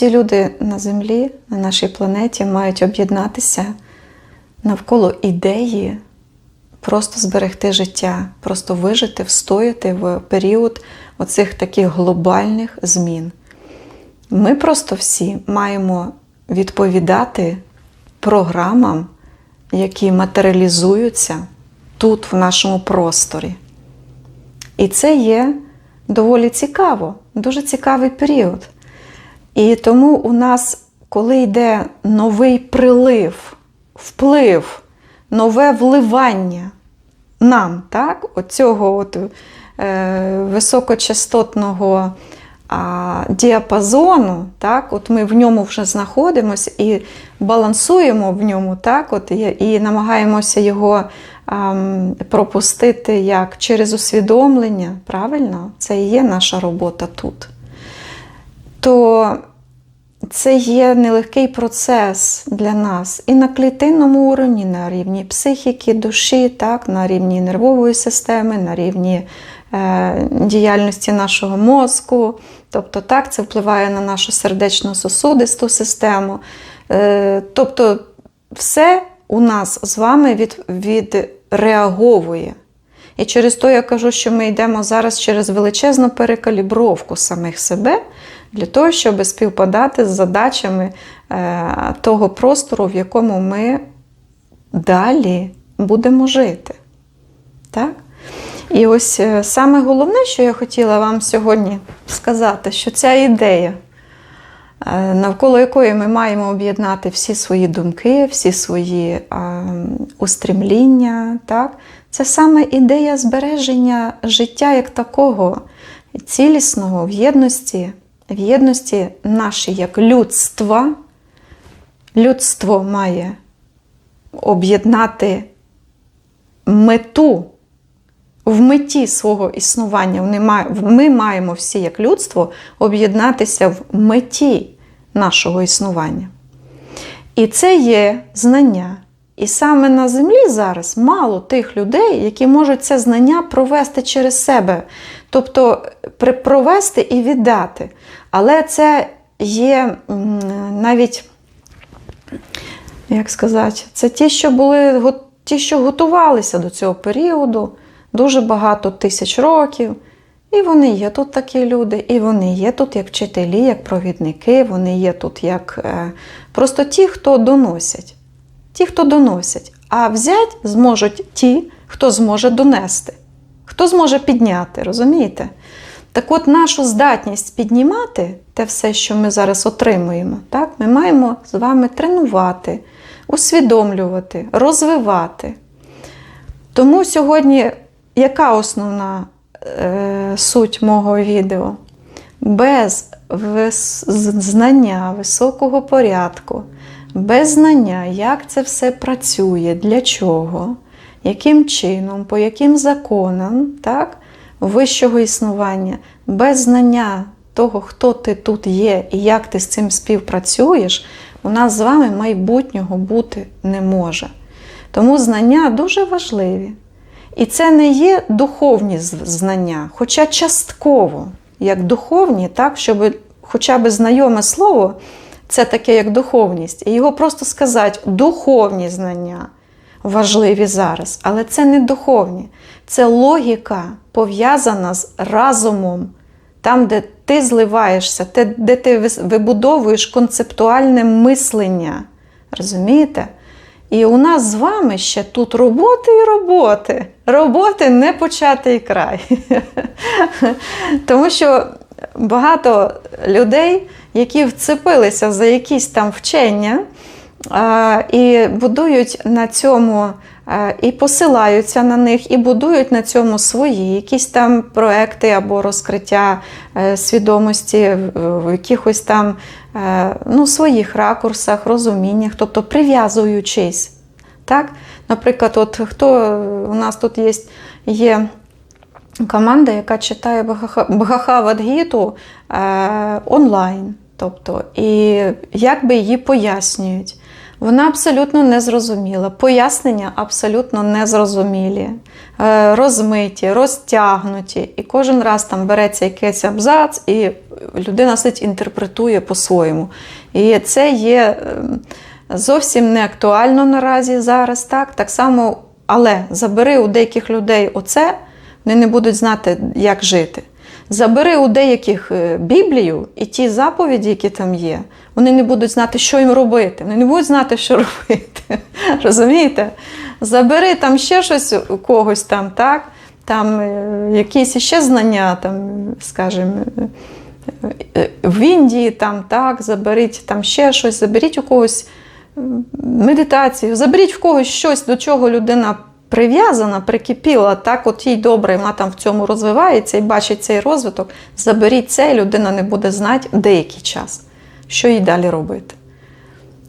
всі люди на землі, на нашій планеті мають об'єднатися навколо ідеї просто зберегти життя, просто вижити, встояти в період оцих таких глобальних змін. Ми просто всі маємо відповідати програмам, які матеріалізуються тут, в нашому просторі. І це є доволі цікаво, дуже цікавий період. І тому у нас, коли йде новий прилив, вплив, нове вливання нам, так, оцього от, е, високочастотного а, діапазону, так, от ми в ньому вже знаходимося і балансуємо в ньому, так, от, і, і намагаємося його ам, пропустити як через усвідомлення, правильно? Це і є наша робота тут. То це є нелегкий процес для нас і на клітинному уровні, на рівні психіки, душі, так, на рівні нервової системи, на рівні е, діяльності нашого мозку. Тобто, так, це впливає на нашу сердечно-сосудисту систему. Е, тобто, все у нас з вами від, відреаговує. І через то я кажу, що ми йдемо зараз через величезну перекалібровку самих себе для того, щоб співпадати з задачами е, того простору, в якому ми далі будемо жити. Так? І ось е, саме головне, що я хотіла вам сьогодні сказати, що ця ідея, е, навколо якої ми маємо об'єднати всі свої думки, всі свої устремління, так? це саме ідея збереження життя як такого, цілісного в єдності, в єдності нашій як людства. Людство має об'єднати мету в меті свого існування. Ми маємо всі, як людство, об'єднатися в меті нашого існування. І це є знання. І саме на землі зараз мало тих людей, які можуть це знання провести через себе, тобто провести і віддати. Але це є навіть, як сказати, це ті, що були ті, що готувалися до цього періоду дуже багато тисяч років. І вони є тут такі люди, і вони є тут як вчителі, як провідники, вони є тут як е, просто ті, хто доносять. Ті, хто доносять. А взять зможуть ті, хто зможе донести, хто зможе підняти, розумієте? Так от нашу здатність піднімати те все, що ми зараз отримуємо, так? ми маємо з вами тренувати, усвідомлювати, розвивати. Тому сьогодні яка основна е, суть мого відео? Без знання високого порядку, без знання, як це все працює, для чого, яким чином, по яким законам так, вищого існування, без знання того, хто ти тут є і як ти з цим співпрацюєш, у нас з вами майбутнього бути не може. Тому знання дуже важливі. І це не є духовні знання, хоча частково, як духовні, так, щоб хоча б знайоме слово, це таке як духовність. І його просто сказати духовні знання важливі зараз. Але це не духовні. Це логіка пов'язана з разумом, там, де ти зливаєшся, де ти вибудовуєш концептуальне мислення. Розумієте? І у нас з вами ще тут роботи і роботи. Роботи не початий край. Тому що багато людей, які вцепилися за якісь там вчення і будують на цьому, і посилаються на них, і будують на цьому свої якісь там проекти або розкриття е, свідомості в якихось там е, ну, своїх ракурсах, розуміннях, тобто прив'язуючись. Так? Наприклад, от хто у нас тут є, є команда, яка читає Бхаха- Бхагавадгіту е, онлайн. Тобто, і як би її пояснюють. Вона абсолютно незрозуміла. Пояснення абсолютно незрозумілі, е, розмиті, розтягнуті. І кожен раз там береться якийсь абзац, і людина сидить інтерпретує по-своєму. І це є ем, зовсім не актуально наразі зараз. Так, так само, але забери у деяких людей оце, вони не будуть знати, як жити. Забери у деяких е, Біблію і ті заповіді, які там є, вони не будуть знати, що їм робити. Вони не будуть знати, що робити. Розумієте? Забери там ще щось у когось там, так? Там е, якісь ще знання, там, скажімо, е, в Індії, там, так, заберіть там ще щось, заберіть у когось медитацію, заберіть в когось щось, до чого людина прив'язана, прикипіла, так, от їй добре, вона там в цьому розвивається і бачить цей розвиток. Заберіть це, і людина не буде знати деякий час, що їй далі робити.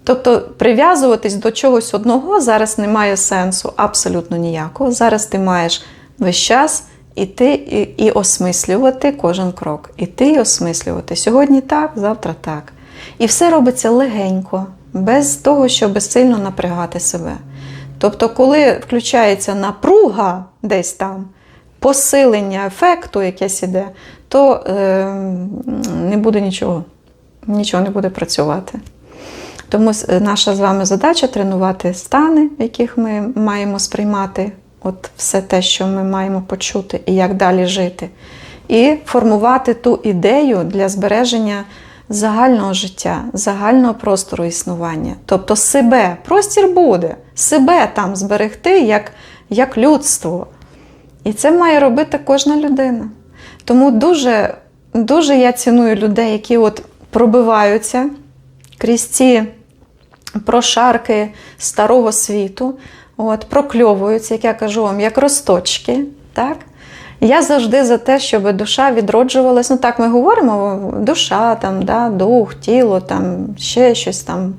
Тобто прив'язуватись до чогось одного зараз немає сенсу абсолютно ніякого. Зараз ти маєш весь час іти і, і осмислювати кожен крок. Іти і осмислювати. Сьогодні так, завтра так. І все робиться легенько, без того, щоб сильно напрягати себе. Тобто, коли включається напруга десь там, посилення ефекту якесь іде, то е, не буде нічого, нічого не буде працювати. Тому наша з вами задача тренувати стани, в яких ми маємо сприймати от все те, що ми маємо почути, і як далі жити, і формувати ту ідею для збереження загального життя, загального простору існування. Тобто себе, простір буде, себе там зберегти як, як людство. І це має робити кожна людина. Тому дуже, дуже я ціную людей, які от пробиваються крізь ці прошарки старого світу, от, прокльовуються, як я кажу вам, як росточки. Так? Я завжди за те, щоб душа відроджувалась. Ну так ми говоримо, душа, там, да, дух, тіло, там, ще щось там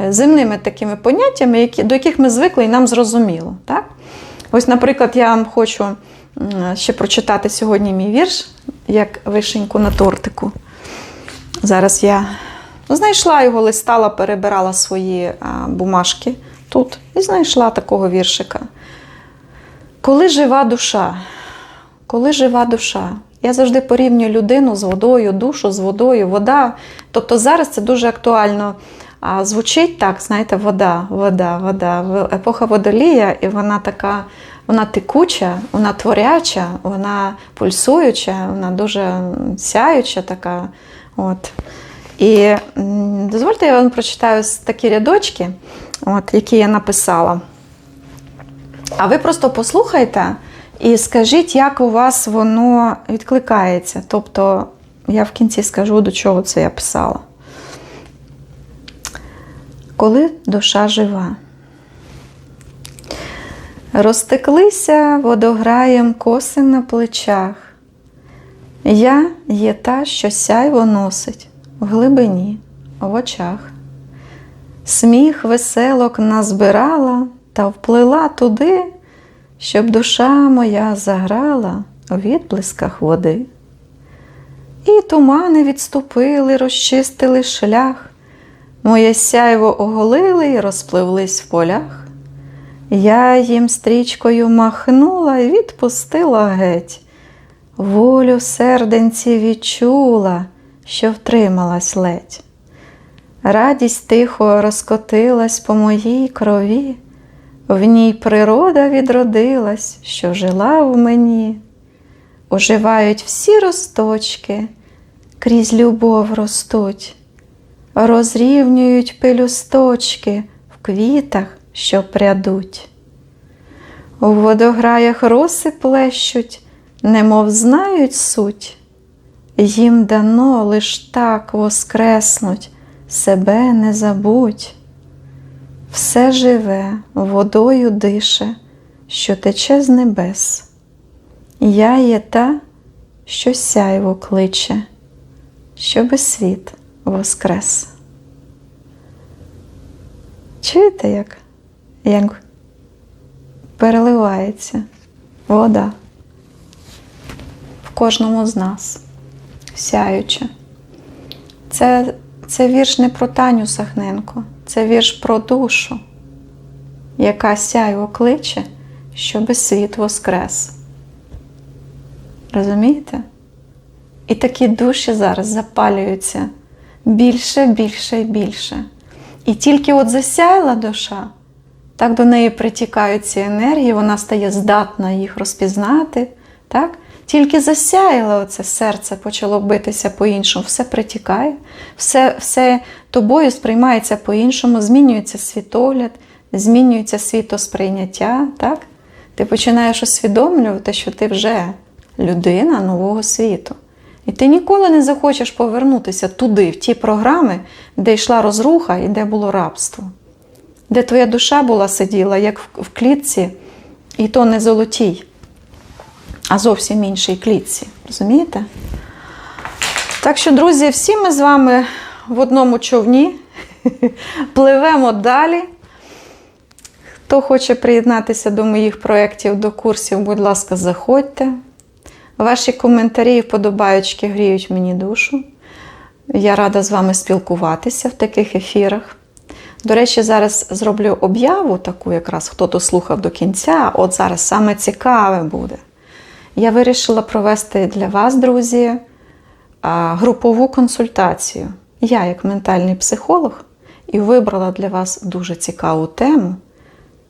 е, земними такими поняттями, які, до яких ми звикли і нам зрозуміло. Так? Ось, наприклад, я вам хочу ще прочитати сьогодні мій вірш, як вишеньку на тортику. Зараз я знайшла його, листала, перебирала свої а, бумажки тут і знайшла такого віршика. Коли жива душа, коли жива душа, я завжди порівнюю людину з водою, душу з водою, вода. Тобто зараз це дуже актуально. А звучить так, знаєте, вода, вода, вода. Епоха водолія, і вона така, вона текуча, вона творяча, вона пульсуюча, вона дуже сяюча така. От. І дозвольте, я вам прочитаю такі рядочки, от, які я написала. А ви просто послухайте і скажіть, як у вас воно відкликається. Тобто, я в кінці скажу, до чого це я писала. Коли душа жива. Розтеклися водограєм коси на плечах. Я є та, що сяйво носить в глибині, в очах. Сміх веселок назбирала та вплила туди, щоб душа моя заграла у відблисках води. І тумани відступили, розчистили шлях, моє сяйво оголили і розпливлись в полях. Я їм стрічкою махнула і відпустила геть. Волю серденці відчула, що втрималась ледь. Радість тихо розкотилась по моїй крові, в ній природа відродилась, що жила в мені. Оживають всі росточки, крізь любов ростуть, розрівнюють пелюсточки в квітах, що прядуть. У водограях роси плещуть, немов знають суть, їм дано лиш так воскреснуть, себе не забудь. Все живе, водою дише, що тече з небес. Я є та, що сяйво кличе, щоби світ воскрес. Чуєте, як, як переливається вода в кожному з нас, сяюча. Це, це вірш не про Таню Сахненко, це вірш про душу, яка сяйво кличе, щоби світ воскрес. Розумієте? І такі душі зараз запалюються більше, більше і більше. І тільки от засяяла душа, так до неї притікають ці енергії, вона стає здатна їх розпізнати. Так? Тільки засяяло оце серце, почало битися по-іншому, все притікає, все, все тобою сприймається по-іншому, змінюється світогляд, змінюється світосприйняття. Так? Ти починаєш усвідомлювати, що ти вже людина нового світу. І ти ніколи не захочеш повернутися туди, в ті програми, де йшла розруха і де було рабство, де твоя душа була сиділа, як в клітці, і то не золотій, а зовсім іншій клітці. Розумієте? Так що, друзі, всі ми з вами в одному човні пливемо далі. Хто хоче приєднатися до моїх проєктів, до курсів, будь ласка, заходьте. Ваші коментарі і вподобаючки гріють мені душу. Я рада з вами спілкуватися в таких ефірах. До речі, зараз зроблю об'яву таку, якраз хто дослухав до кінця. От зараз саме цікаве буде. Я вирішила провести для вас, друзі, групову консультацію. Я, як ментальний психолог, і вибрала для вас дуже цікаву тему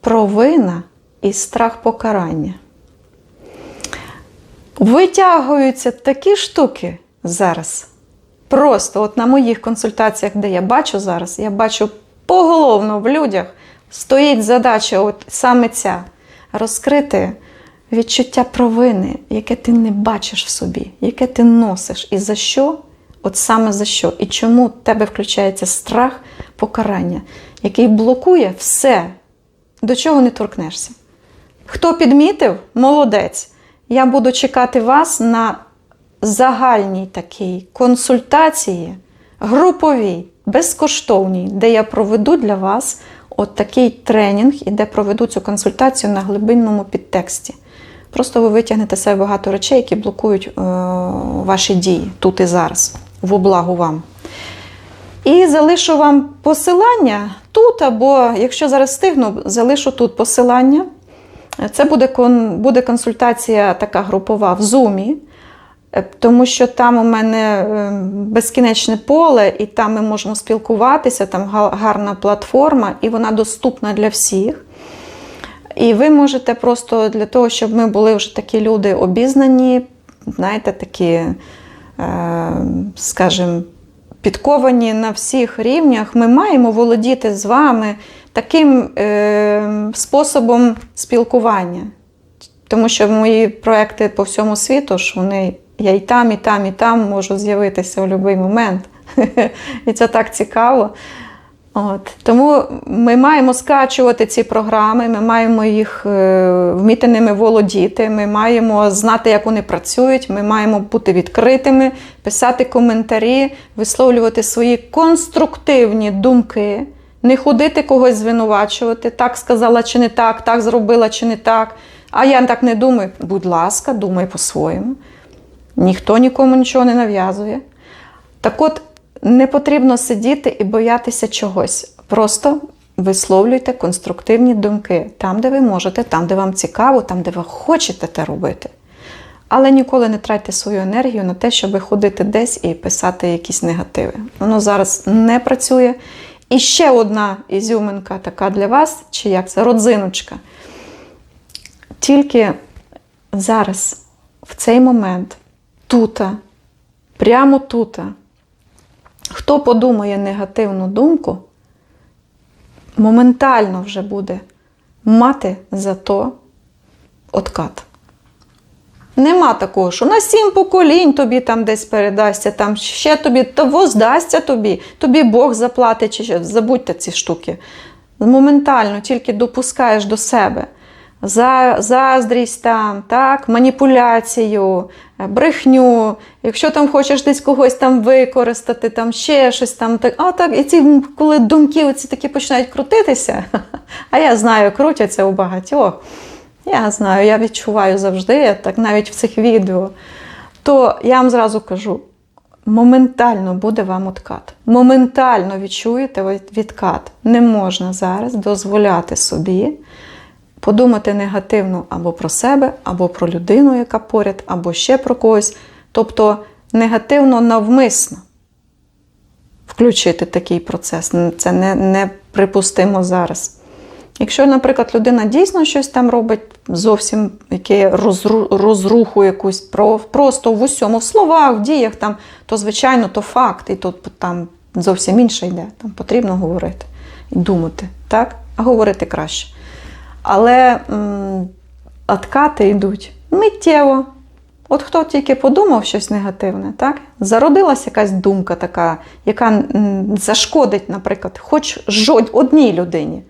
провина і страх покарання. Витягуються такі штуки зараз. Просто от на моїх консультаціях, де я бачу зараз, я бачу поголовно в людях стоїть задача, от саме ця розкрити відчуття провини, яке ти не бачиш в собі, яке ти носиш, і за що, от саме за що, і чому в тебе включається страх покарання, який блокує все, до чого не торкнешся. Хто підмітив, молодець. Я буду чекати вас на загальній такій консультації, груповій, безкоштовній, де я проведу для вас от такий тренінг і де проведу цю консультацію на глибинному підтексті. Просто ви витягнете себе багато речей, які блокують е, ваші дії тут і зараз, в облагу вам. І залишу вам посилання тут, або якщо зараз встигну, залишу тут посилання. Це буде буде консультація така групова в Zoom, тому що там у мене безкінечне поле, і там ми можемо спілкуватися, там гарна платформа, і вона доступна для всіх. І ви можете просто для того, щоб ми були вже такі люди обізнані, знаєте, такі, скажімо, підковані на всіх рівнях, ми маємо володіти з вами таким е, способом спілкування. Тому що мої проекти по всьому світу, ж вони я і там, і там, і там можу з'явитися в будь-який момент. І це так цікаво. От. Тому ми маємо скачувати ці програми, ми маємо їх е, вміти ними володіти, ми маємо знати, як вони працюють, ми маємо бути відкритими, писати коментарі, висловлювати свої конструктивні думки, не ходити когось звинувачувати, так сказала чи не так, так зробила чи не так. А я так не думаю. Будь ласка, думай по-своєму. Ніхто нікому нічого не нав'язує. Так от. Не потрібно сидіти і боятися чогось. Просто висловлюйте конструктивні думки там, де ви можете, там, де вам цікаво, там, де ви хочете те робити. Але ніколи не тратьте свою енергію на те, щоб ходити десь і писати якісь негативи. Воно зараз не працює. І ще одна ізюминка така для вас, чи як це родзиночка. Тільки зараз, в цей момент, тута, прямо тута. Хто подумає негативну думку, моментально вже буде мати за то откат. Нема такого, що на сім поколінь тобі там десь передасться, там ще тобі то воздасться тобі, тобі Бог заплатить чи. Забудьте ці штуки. Моментально тільки допускаєш до себе за, заздрість, там, так, маніпуляцію, е, брехню. Якщо там хочеш десь когось там використати, там ще щось там, так, а так, і ці, коли думки оці такі починають крутитися, а я знаю, крутяться у багатьох. Я знаю, я відчуваю завжди, так навіть в цих відео. То я вам зразу кажу: моментально буде вам откат. Моментально відчуєте відкат. Не можна зараз дозволяти собі подумати негативно або про себе, або про людину, яка поряд, або ще про когось. Тобто негативно навмисно включити такий процес. Це не, неприпустимо зараз. Якщо, наприклад, людина дійсно щось там робить, зовсім яке розру, розруху якусь, про, просто в усьому, в словах, в діях, там, то звичайно, то факт, і тут там зовсім інше йде. Там потрібно говорити і думати, так? А говорити краще. Але откати йдуть миттєво. От хто тільки подумав щось негативне, так? зародилася якась думка така, яка зашкодить, наприклад, хоч жодь одній людині.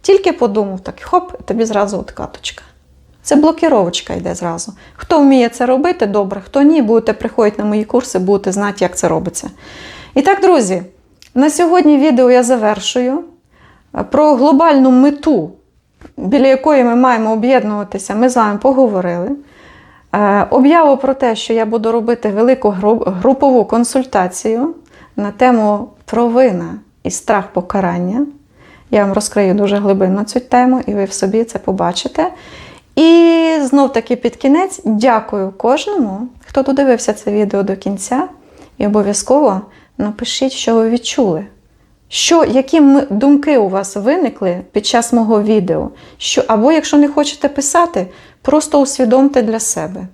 Тільки подумав, так хоп, тобі зразу откаточка. Це блокіровочка йде зразу. Хто вміє це робити, добре, хто ні, будете приходити на мої курси, будете знати, як це робиться. І так, друзі, на сьогодні відео я завершую. Про глобальну мету, біля якої ми маємо об'єднуватися, ми з вами поговорили. Е, Об'яву про те, що я буду робити велику групову консультацію на тему провина і страх покарання. Я вам розкрию дуже глибинно цю тему, і ви в собі це побачите. І знов таки під кінець дякую кожному, хто додивився це відео до кінця. І обов'язково напишіть, що ви відчули. Що, які думки у вас виникли під час мого відео? Що, або якщо не хочете писати, просто усвідомте для себе,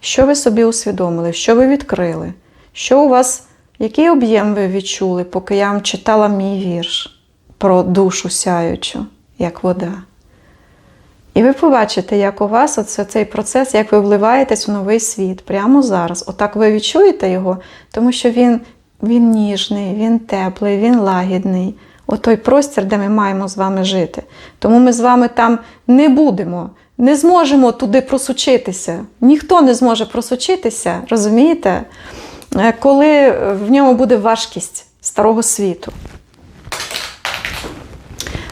що ви собі усвідомили, що ви відкрили, що у вас, який об'єм ви відчули, поки я вам читала мій вірш про душу сяючу, як вода. І ви побачите, як у вас оце, цей процес, як ви вливаєтесь у новий світ прямо зараз. Отак ви відчуєте його, тому що він, він ніжний, він теплий, він лагідний. Отой простір, де ми маємо з вами жити. Тому ми з вами там не будемо, не зможемо туди просучитися. Ніхто не зможе просучитися, розумієте, Е, коли в ньому буде важкість старого світу.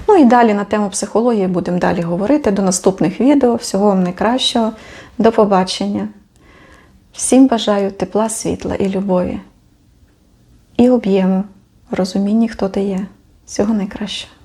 Ну і далі на тему психології будемо далі говорити. До наступних відео. Всього вам найкращого. До побачення. Всім бажаю тепла, світла і любові. І об'єму в розумінні, хто ти є. Всього найкращого.